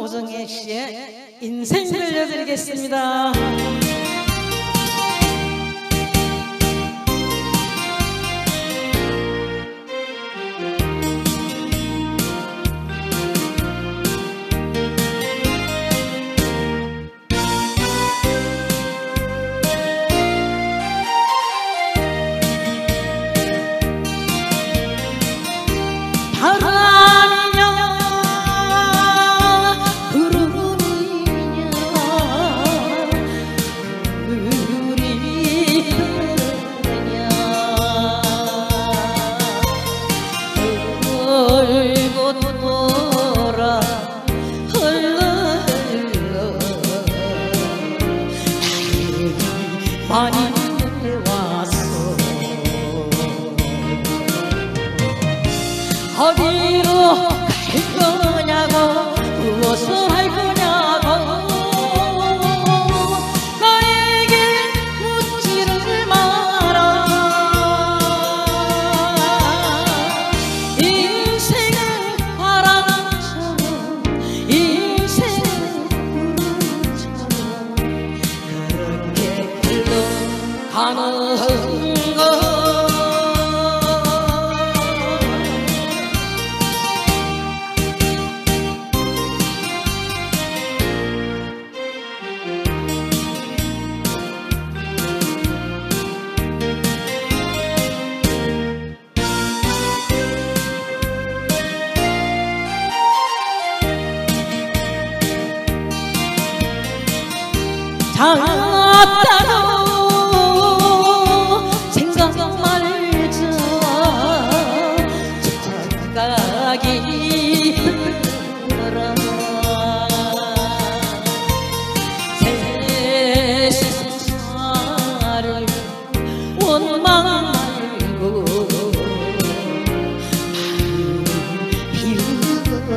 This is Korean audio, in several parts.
오정희 씨의 인생 들려드리겠습니다. 바다 Bonnie. 사는 것 장따로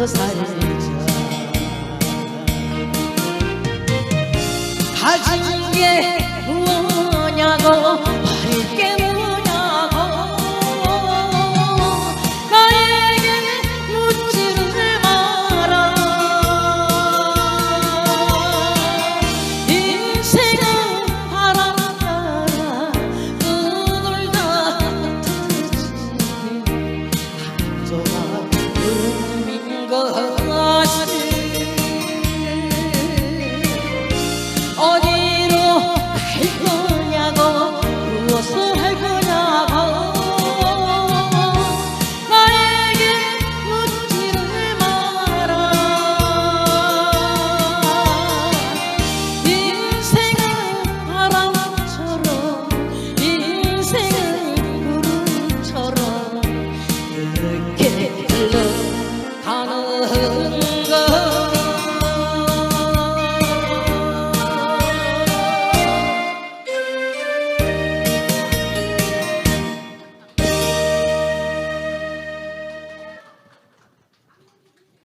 더 살자 가진 게 무엇 Oh.